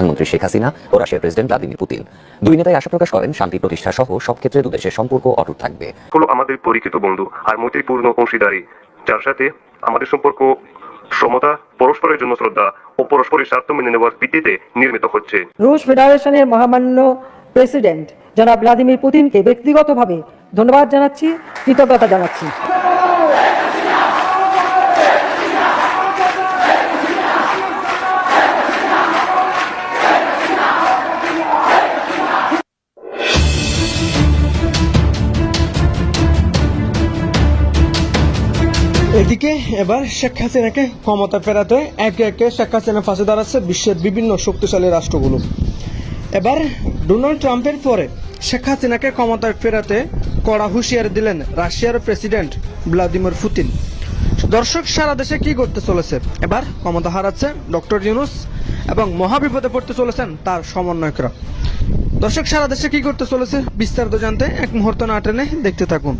প্রধানমন্ত্রী শেখ হাসিনা ও রাশিয়ার president Vladimir Putin. দুই নেতাই আশা প্রকাশ করেন শান্তি প্রতিষ্ঠা সহ সব ক্ষেত্রে দুদেশের সম্পর্ক অটুট থাকবে। হলো আমাদের পরিচিত বন্ধু আর মৈত্রীপূর্ণ অংশীদারি যার সাথে আমাদের সম্পর্ক সমতা পরস্পরের জন্য শ্রদ্ধা ও পরস্পরের স্বার্থ মেনে নেওয়ার ভিত্তিতে নির্মিত হচ্ছে। রুশ ফেডারেশনের মহামান্য প্রেসিডেন্ট জনাব ভ্লাদিমির পুতিনকে ব্যক্তিগতভাবে ধন্যবাদ জানাচ্ছি কৃতজ্ঞতা জানাচ্ছি। এদিকে এবার শেখ হাসিনাকে ক্ষমতা ফেরাতে একে একে শেখ হাসিনা ফাঁসে দাঁড়াচ্ছে বিশ্বের বিভিন্ন শক্তিশালী রাষ্ট্রগুলো। এবার ডোনাল্ড ট্রাম্পের পরে শেখ হাসিনাকে ক্ষমতায় ফেরাতে কড়া হুঁশিয়ারি দিলেন রাশিয়ার প্রেসিডেন্ট ভ্লাদিমির পুতিন। দর্শক, সারা দেশে কি করতে চলেছে? এবার ক্ষমতা হারাচ্ছে ডক্টর ইউনুস এবং মহাবিপদে পড়তে চলেছেন তার সমন্বয়করা। দর্শক, সারা দেশে কি করতে চলেছে বিস্তারিত জানতে এক মুহূর্ত না টেনে দেখতে থাকুন।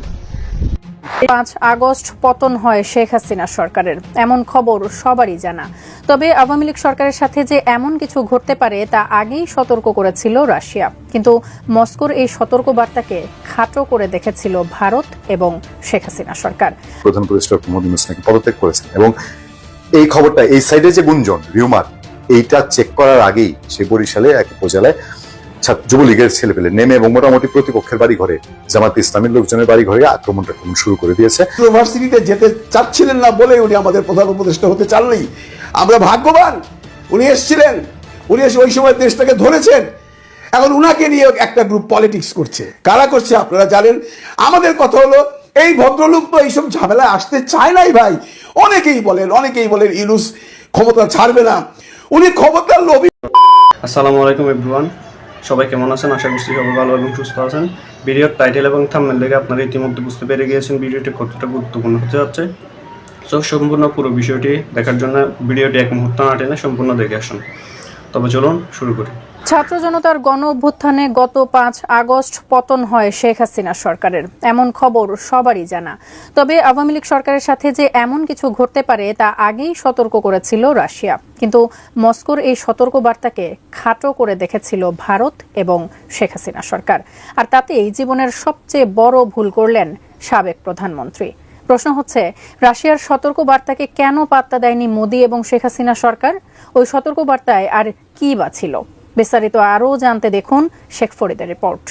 পাঁচ আগস্ট পতন হয় শেখ হাসিনা সরকারের। এমন খবর সবারই জানা। তবে আওয়ামী লীগ সরকারের সাথে যে এমন কিছু ঘটতে পারে, তা আগেই সতর্ক করেছিল রাশিয়া। কিন্তু মস্কোর এই সতর্ক বার্তাকে খাটো করে দেখেছিল ভারত এবং শেখ হাসিনা সরকার। প্রধান উপদেষ্টা ইউনুস নাকি পদত্যাগ করেছেন এবং এই খবরটা, এই সাইডে যে গুঞ্জন, রিউমার, এইটা চেক করার আগেই সে বরিশালে এক উপজেলায় যুবলীগের ছেলে পেলে নেমে এবং মোটামুটি প্রতিপক্ষের বাড়ি ঘরে জামাত ইসলামের লোকজনের বাড়ি ঘরে আক্রমণ টাক্রমণ শুরু করে দিয়েছে। ইউনিভার্সিটিতে যেতে চাচ্ছিলেন না বলে উনি আমাদের প্রধান উপদেষ্টা হতে চাননি। আমরা ভাগ্যবান উনি এসেছিলেন। উনি এসে ওই সময় দেশটাকে ধরেছেন। এখন উনাকে নিয়ে একটা গ্রুপ পলিটিক্স করছে। কারা করছে আপনারা জানেন? আমাদের কথা হলো এই ভদ্রলোক তো এইসব ঝামেলায় আসতে চায় নাই ভাই। অনেকেই বলেন অনেকেই বলেন ইউনুস ক্ষমতা ছাড়বে না। উনি ক্ষমতার লোভী আসসালামু আলাইকুম এভরিওয়ান সবাই কেমন আছেন? আশা করছি সবাই ভালো এবং সুস্থ আছেন। ভিডিওর টাইটেল এবং থামনে দেখে আপনারা ইতিমধ্যে বুঝতে পেরে গিয়েছেন ভিডিওটি কতটা গুরুত্বপূর্ণ হতে যাচ্ছে। সো সম্পূর্ণ পুরো বিষয়টি দেখার জন্য ভিডিওটি এক মুহূর্ত না টেনে সম্পূর্ণ দেখে আসুন। তবে চলুন শুরু করি। ছাত্র জনতার গণ অভ্যুত্থানে গত পাঁচ আগস্ট পতন হয় শেখ হাসিনা সরকারের। এমন খবর সবারই জানা। তবে আওয়ামী লীগ সরকারের সাথে যে এমন কিছু ঘটতে পারে, তা আগেই সতর্ক করেছিল রাশিয়া। কিন্তু মস্কোর এই সতর্ক বার্তাকে খাটো করে দেখেছিল ভারত এবং শেখ হাসিনা সরকার। আর তাতেই জীবনের সবচেয়ে বড় ভুল করলেন সাবেক প্রধানমন্ত্রী। প্রশ্ন হচ্ছে, রাশিয়ার সতর্ক বার্তাকে কেন পাত্তা দেয়নি মোদী এবং শেখ হাসিনা সরকার? ওই সতর্ক বার্তায় আর কি বা ছিল? বিস্তারিত আরও জানতে দেখুন শেখ ফরিদের রিপোর্ট।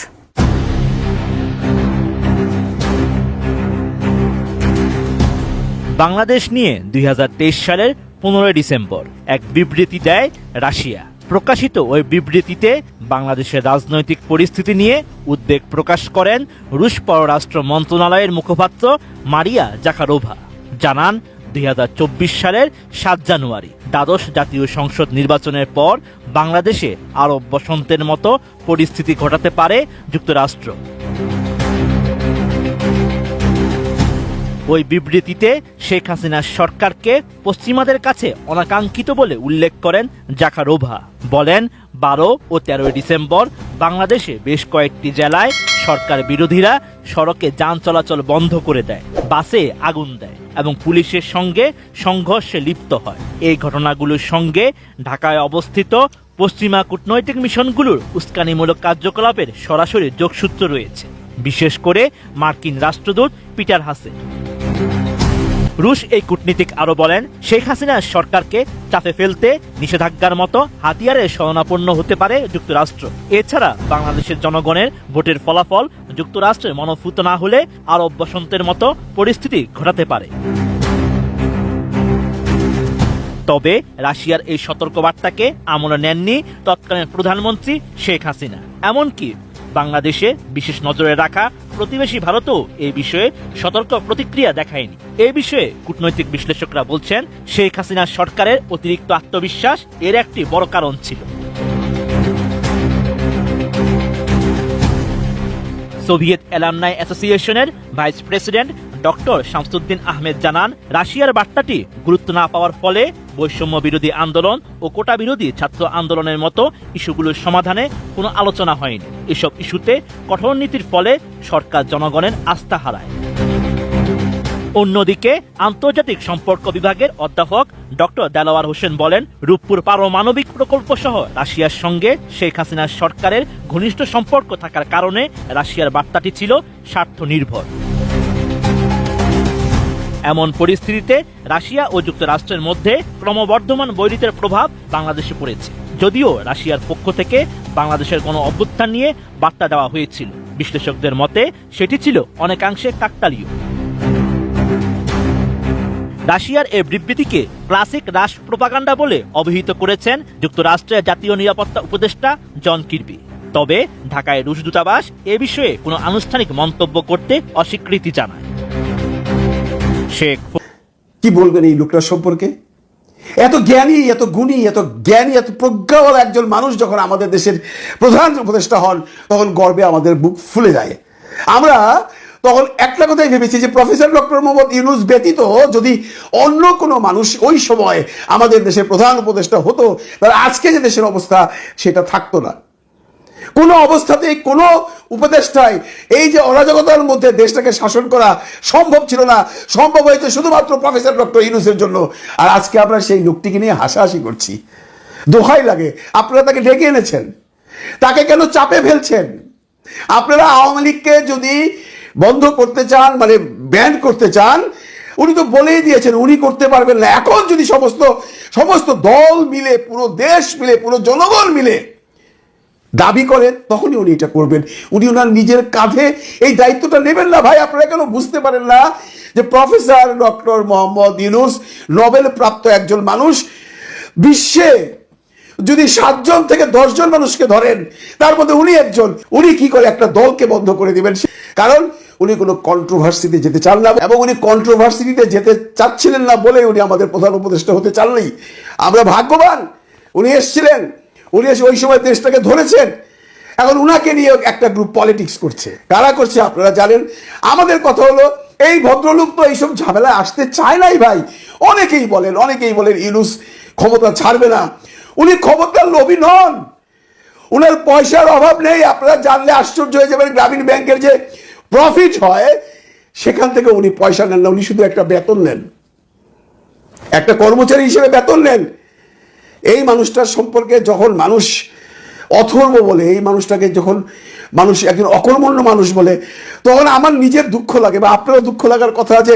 বাংলাদেশ নিয়ে দুই হাজার তেইশ সালের পনেরোই ডিসেম্বর এক বিবৃতি দেয় রাশিয়া। প্রকাশিত ওই বিবৃতিতে বাংলাদেশের রাজনৈতিক পরিস্থিতি নিয়ে উদ্বেগ প্রকাশ করেন রুশ পররাষ্ট্র মন্ত্রণালয়ের মুখপাত্র মারিয়া জাকারোভা। জানান দুই হাজার চব্বিশ সালের সাত জানুয়ারি। দ্বাদশ জাতীয় সংসদ নির্বাচনের পর বাংলাদেশে আরব বসন্তের মতো পরিস্থিতি ঘটাতে পারে যুক্তরাষ্ট্র। ওই বিবৃতিতে শেখ হাসিনার সরকারকে পশ্চিমাদের কাছে অনাকাঙ্ক্ষিত বলে উল্লেখ করেন জাকারোভা। বলেন, বারো ও তেরোই ডিসেম্বর বাংলাদেশে বেশ কয়েকটি জেলায় সরকার বিরোধীরা সড়কে যান চলাচল বন্ধ করে দেয়, বাসে আগুন দেয় এবং পুলিশের সঙ্গে সংঘর্ষে লিপ্ত হয়। এই ঘটনাগুলোর সঙ্গে ঢাকায় অবস্থিত পশ্চিমা কূটনৈতিক মিশনগুলোর উস্কানিমূলক কার্যকলাপের সরাসরি যোগসূত্র রয়েছে। বিশেষ করে মার্কিন রাষ্ট্রদূত পিটার হাসেন। রুশ এই কূটনীতিক আরও বলেন, শেখ হাসিনার সরকারকে চাপে ফেলতে নিষেধাজ্ঞার মতো হাতিয়ারে শরণাপন্ন হতে পারে যুক্তরাষ্ট্র। এছাড়া বাংলাদেশের জনগণের ভোটের ফলাফল যুক্তরাষ্ট্রের মনোভূত না হলে আরব বসন্তের মতো পরিস্থিতি ঘটাতে পারে। তবে রাশিয়ার এই সতর্কবার্তাকে আমলে নেননি তৎকালীন প্রধানমন্ত্রী শেখ হাসিনা। এমনকি বাংলাদেশে বিশেষ নজরে রাখা প্রতিবেশী ভারতও এই বিষয়ে সতর্ক প্রতিক্রিয়া দেখায়নি। এ বিষয়ে কূটনৈতিক বিশ্লেষকরা বলছেন, শেখ হাসিনা সরকারের অতিরিক্ত আত্মবিশ্বাস এর একটি বড় কারণ ছিল। সোভিয়েত অ্যালামনাই অ্যাসোসিয়েশনের vice president doctor Shamsuddin Ahmed জানান, রাশিয়ার বার্তাটি গুরুত্ব না পাওয়ার ফলে বৈষম্য বিরোধী আন্দোলন ও কোটা বিরোধী ছাত্র আন্দোলনের মতো ইস্যুগুলোর সমাধানে কোনো আলোচনা হয়নি। এসব ইস্যুতে কঠোর নীতির ফলে সরকার জনগণের আস্থা হারায়। অন্যদিকে, আন্তর্জাতিক সম্পর্ক বিভাগের অধ্যাপক ডক্টর দেলাওয়ার হোসেন বলেন, রূপপুর পারমাণবিক প্রকল্প সহ রাশিয়ার সঙ্গে শেখ হাসিনার সরকারের ঘনিষ্ঠ সম্পর্ক থাকার কারণে রাশিয়ার বার্তাটি ছিল স্বার্থ নির্ভর এমন পরিস্থিতিতে রাশিয়া ও যুক্তরাষ্ট্রের মধ্যে ক্রমবর্ধমান বৈরিতের প্রভাব বাংলাদেশে পড়েছে। যদিও রাশিয়ার পক্ষ থেকে বাংলাদেশের কোনো অভ্যুত্থান নিয়ে বার্তা দেওয়া হয়েছিল। বিশ্লেষকদের মতে, সেটি ছিল অনেকাংশে কাকতালীয়। রাশিয়ার এই বিবৃতিকে ক্লাসিক রাশ প্রোপাগান্ডা বলে অভিহিত করেছেন যুক্তরাষ্ট্রের জাতীয় নিরাপত্তা উপদেষ্টা জন কির্বি। তবে ঢাকায় রুশ দূতাবাস এ বিষয়ে কোনো আনুষ্ঠানিক মন্তব্য করতে অস্বীকৃতি জানায়। শেখ কি বলবেন এই লোকটার সম্পর্কে? এত জ্ঞানী, এত গুণী, এত জ্ঞানী, এত প্রজ্ঞাওয়ালা একজন মানুষ যখন আমাদের দেশের প্রধান উপদেষ্টা হন, তখন গর্বে আমাদের বুক ফুলে যায়। আমরা তখন একটা কথাই ভেবেছি যে প্রফেসর ডক্টর মোহাম্মদ ইউনুস ব্যতীত যদি অন্য কোনো মানুষ ওই সময় আমাদের দেশের প্রধান উপদেষ্টা হতো, তাহলে আজকে যে দেশের অবস্থা, সেটা থাকতো না। কোনো অবস্থাতেই, কোনো উপদেষ্টায় এই যে অরাজকতার মধ্যে দেশটাকে শাসন করা সম্ভব ছিল না। সম্ভব হয়েছে শুধুমাত্র প্রফেসর ডক্টর ইউনুসের জন্য। আর আজকে আমরা সেই লোকটিকে নিয়ে হাসাহাসি করছি। দোহাই লাগে। আপনারা তাকে ডেকে এনেছেন। তাকে কেন চাপে ফেলছেন? আপনারা আওয়ামী লীগকে যদি বন্ধ করতে চান মানে ব্যান করতে চান, উনি তো বলেই দিয়েছেন, উনি করতে পারবেন না। এখন যদি সমস্ত সমস্ত দল মিলে, পুরো দেশ মিলে, পুরো জনগণ মিলে দাবি করেন, তখনই উনি এটা করবেন। উনি ওনার নিজের কাঁধে এই দায়িত্বটা নেবেন না ভাই, আপনারা কেন বুঝতে পারেন না যে professor doctor Muhammad Yunus Nobel প্রাপ্ত একজন মানুষ, বিশ্বে যদি সাতজন থেকে দশজন মানুষকে ধরেন, তার মধ্যে উনি একজন। উনি কি করে একটা দলকে বন্ধ করে দিবেন? কারণ উনি কোনো কন্ট্রোভার্সিতে যেতে চান না এবং উনি কন্ট্রোভার্সিতে যেতে চাচ্ছিলেন না বলে উনি আমাদের প্রধান উপদেষ্টা হতে চাননি। আমরা ভাগ্যবান, উনি এসছিলেন। উনি এসে ওই সময় দেশটাকে ধরেছেন। এখন উনাকে নিয়ে একটা গ্রুপ পলিটিক্স করছে। কারা করছে আপনারা জানেন? আমাদের কথা হলো, এই ভদ্রলোক তো এইসব ঝামেলায় আসতে চায় নাই ভাই। অনেকেই বলেন অনেকেই বলেন, ইউনুস ক্ষমতা ছাড়বে না। উনি ক্ষমতার লোভী নন। উনার পয়সার অভাব নেই। আপনারা জানলে আশ্চর্য হয়ে যাবেন, গ্রামীণ ব্যাংকের যে প্রফিট হয়, সেখান থেকে উনি পয়সা নেন না। উনি শুধু একটা বেতন নেন। একটা কর্মচারী হিসেবে বেতন নেন। এই মানুষটার সম্পর্কে যখন মানুষ অথর্ব বলে, এই মানুষটাকে যখন মানুষ একজন অকর্মণ্য মানুষ বলে, তখন আমার নিজের দুঃখ লাগে বা আপনারও দুঃখ লাগার কথা যে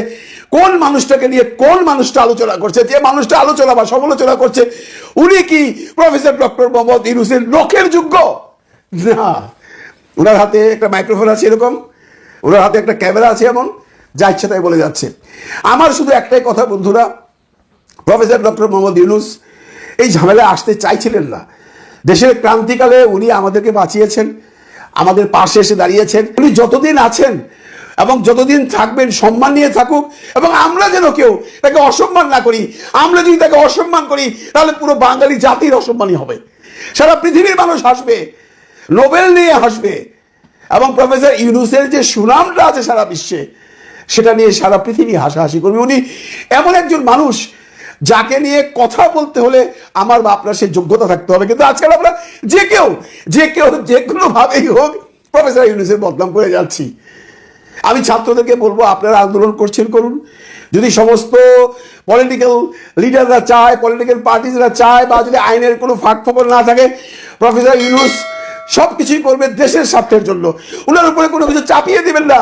কোন মানুষটাকে নিয়ে কোন মানুষটা আলোচনা করছে, যে মানুষটা আলোচনা বা সমালোচনা করছে, উনি কি প্রফেসর ডক্টর মোহাম্মদ ইউনুসের লোকের যোগ্য? না। ওনার হাতে একটা মাইক্রোফোন আছে এরকম ওনার হাতে একটা ক্যামেরা আছে এমন, যা ইচ্ছে তাই বলে যাচ্ছে। আমার শুধু একটাই কথা বন্ধুরা, প্রফেসর ডক্টর মোহাম্মদ ইউনুস এই ঝামেলায় আসতে চাইছিলেন না। দেশের ক্রান্তিকালে উনি আমাদেরকে বাঁচিয়েছেন, আমাদের পাশে এসে দাঁড়িয়েছেন। উনি যতদিন আছেন এবং যতদিন থাকবেন, সম্মান নিয়ে থাকুক এবং আমরা যেন কেউ তাকে অসম্মান না করি, আমরা যদি তাকে অসম্মান করি, তাহলে পুরো বাঙালি জাতির অসম্মানই হবে। সারা পৃথিবীর মানুষ হাসবে, নোবেল নিয়ে হাসবে এবং প্রফেসর ইউনুসের যে সুনামটা আছে সারা বিশ্বে, সেটা নিয়ে সারা পৃথিবী হাসাহাসি করবে। উনি এমন একজন মানুষ যাকে নিয়ে কথা বলতে হলে আমার বা আপনার সেই যোগ্যতা থাকতে হবে। কিন্তু আজকাল আমরা যে কেউ যে কেউ, যে কোনো ভাবেই হোক প্রফেসর ইউনুসের বদনাম করে যাচ্ছি। আমি ছাত্রদেরকে বলব, আপনারা আন্দোলন করছেন, করুন। যদি সমস্ত পলিটিক্যাল লিডাররা চায় পলিটিক্যাল পার্টিজরা চায়, বা যদি আইনের কোনো ফাঁক ফকর না থাকে, প্রফেসর ইউনুস সব কিছুই করবে দেশের স্বার্থের জন্য। ওনার উপরে কোনো কিছু চাপিয়ে দিবেন না।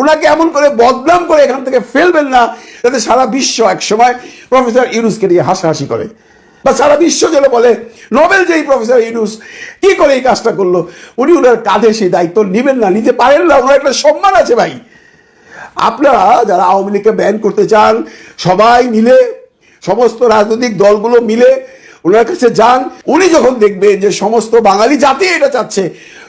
ওনাকে এমন করে বদনাম করে এখান থেকে ফেলবেন না যাতে সারা বিশ্ব এক সময় প্রফেসর ইউনুসকে নিয়ে হাসাহাসি করে। বা সারা বিশ্ব যেন বলে, নোবেল যেই প্রফেসর ইউনুস কি করে এই কাজটা করল? উনি ওনার কাঁধে সেই দায়িত্ব নেবেন না, নিতে পারেন না ওনার একটা সম্মান আছে ভাই। আপনারা যারা আওয়ামী লীগকে ব্যান করতে চান, সবাই মিলে, সমস্ত রাজনৈতিক দলগুলো মিলে ওনার কাছে যান, উনি যখন দেখবেন যে সমস্ত বাঙালি জাতি এটা চাচ্ছে,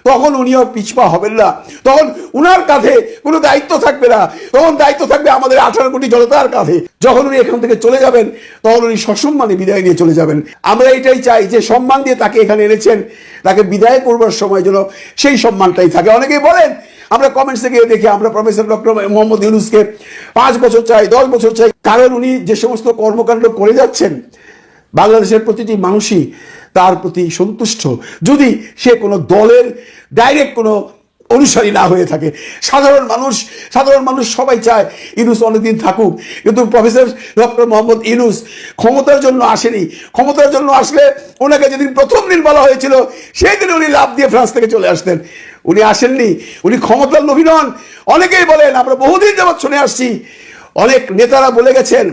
তখন উনিও পিছপা হবেন না। তখন উনার কাঁধে কোনো দায়িত্ব থাকবে না। তখন দায়িত্ব থাকবে আমাদের আঠারো কোটি জনতার কাঁধে। যখন উনি এখান থেকে চলে যাবেন, তখন উনি সসম্মানে বিদায় নিয়ে চলে যাবেন। আমরা এটাই চাই যে সম্মান দিয়ে তাকে এখানে এনেছেন, তাকে বিদায় করবার সময় যেন সেই সম্মানটাই থাকে। অনেকেই বলেন, আমরা কমেন্টস থেকে দেখি, আমরা প্রফেসর ডক্টর মোহাম্মদ ইউনুসকে পাঁচ বছর চাই, দশ বছর চাই। কারণ উনি যে সমস্ত কর্মকাণ্ড করে যাচ্ছেন বাংলাদেশের প্রতিটি মানুষই তার প্রতি সন্তুষ্ট। যদি সে কোনো দলের ডাইরেক্ট কোনো অনুসারী না হয়ে থাকে, সাধারণ মানুষ সাধারণ মানুষ সবাই চায় ইনুস অনেকদিন থাকুক। কিন্তু প্রফেসর ডক্টর মোহাম্মদ ইনুস ক্ষমতার জন্য আসেনি। ক্ষমতার জন্য আসলে ওনাকে যেদিন প্রথম দিন বলা হয়েছিল সেই দিন উনি লাভ দিয়ে ফ্রান্স থেকে চলে আসতেন। উনি আসেননি, উনি ক্ষমতার লোভী নন অনেকেই বলেন, আমরা বহুদিন যাবৎ শুনে আসছি অনেক নেতারা বলে গেছেন,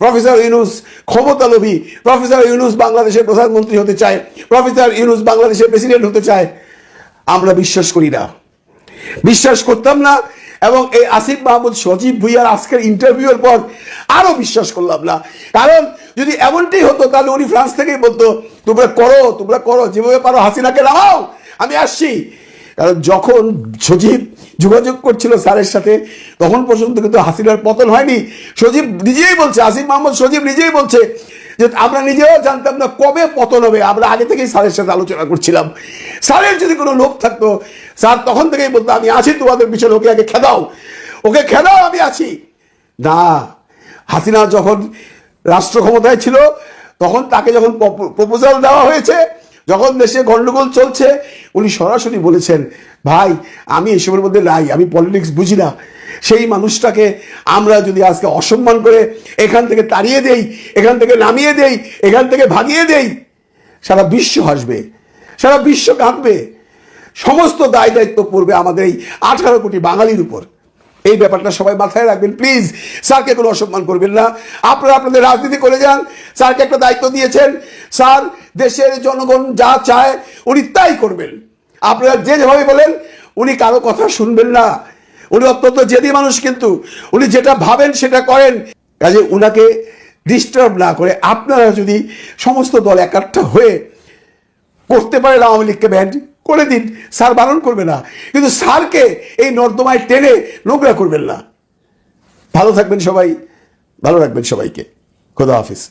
প্রফেসর ইউনুস ক্ষমতালোভী প্রফেসর ইউনুস বাংলাদেশের প্রধানমন্ত্রী হতে চায়, প্রফেসর ইউনুস বাংলাদেশের প্রেসিডেন্ট হতে চায়। আমরা বিশ্বাস করি না। বিশ্বাস করতাম না এবং এই আসিফ মাহমুদ সজীব ভুইয়ার আজকের ইন্টারভিউয়ের পর আরও বিশ্বাস করলাম না। কারণ যদি এমনটাই হতো, তাহলে উনি ফ্রান্স থেকেই বলতো, তোমরা করো তোমরা করো, যেভাবে পারো হাসিনাকে নামাও, আমি আসছি। কারণ যখন সজীব যোগাযোগ করছিল স্যারের সাথে, তখন পর্যন্ত কিন্তু হাসিনার পতন হয়নি। সজীব নিজেই বলছে আসিফ মাহমুদ সজীব নিজেই বলছে যে, আমরা নিজেও জানতাম না কবে পতন হবে। আমরা আগে থেকেই স্যারের সাথে আলোচনা করছিলাম। স্যারের যদি কোনো লোভ থাকতো, স্যার তখন থেকেই বলতো, আমি আছি তোমাদের পিছনে, ওকে আগে খেদাও। ওকে খেদাও, আমি আছি। না, হাসিনা যখন রাষ্ট্র ক্ষমতায় ছিল, তখন তাকে যখন প্রপোজাল দেওয়া হয়েছে যখন দেশে গন্ডগোল চলছে, উনি সরাসরি বলেছেন, ভাই, আমি এসবের মধ্যে নাই আমি পলিটিক্স বুঝি না। সেই মানুষটাকে আমরা যদি আজকে অসম্মান করে এখান থেকে তাড়িয়ে দেই, এখান থেকে নামিয়ে দেই, এখান থেকে ভাগিয়ে দেই, সারা বিশ্ব হাসবে, সারা বিশ্ব কাঁদবে সমস্ত দায় দায়িত্ব পড়বে আমাদের এই আঠারো কোটি বাঙালির উপর। এই ব্যাপারটা সবাই মাথায় রাখবেন, প্লিজ। স্যারকে কোনো অসম্মান করবেন না। আপনারা আপনাদের রাজনীতি করে যান। স্যারকে একটা দায়িত্ব দিয়েছেন স্যার, দেশের জনগণ যা চায় উনি তাই করবেন। আপনারা যে যেভাবে বলেন, উনি কারও কথা শুনবেন না। উনি অত্যন্ত জেদি মানুষ কিন্তু। উনি যেটা ভাবেন সেটা করেন। কাজে উনাকে ডিস্টার্ব না করে আপনারা যদি সমস্ত দল একাট্টা হয়ে করতে পারেন আওয়ামী লীগকে ব্যান্ড করে দিন। স্যার বারণ করবে না। কিন্তু স্যারকে এই নর্দমায় টেনে নোংরা করবেন না। ভালো থাকবেন সবাই। ভালো রাখবেন সবাইকে। খোদা হাফিজ।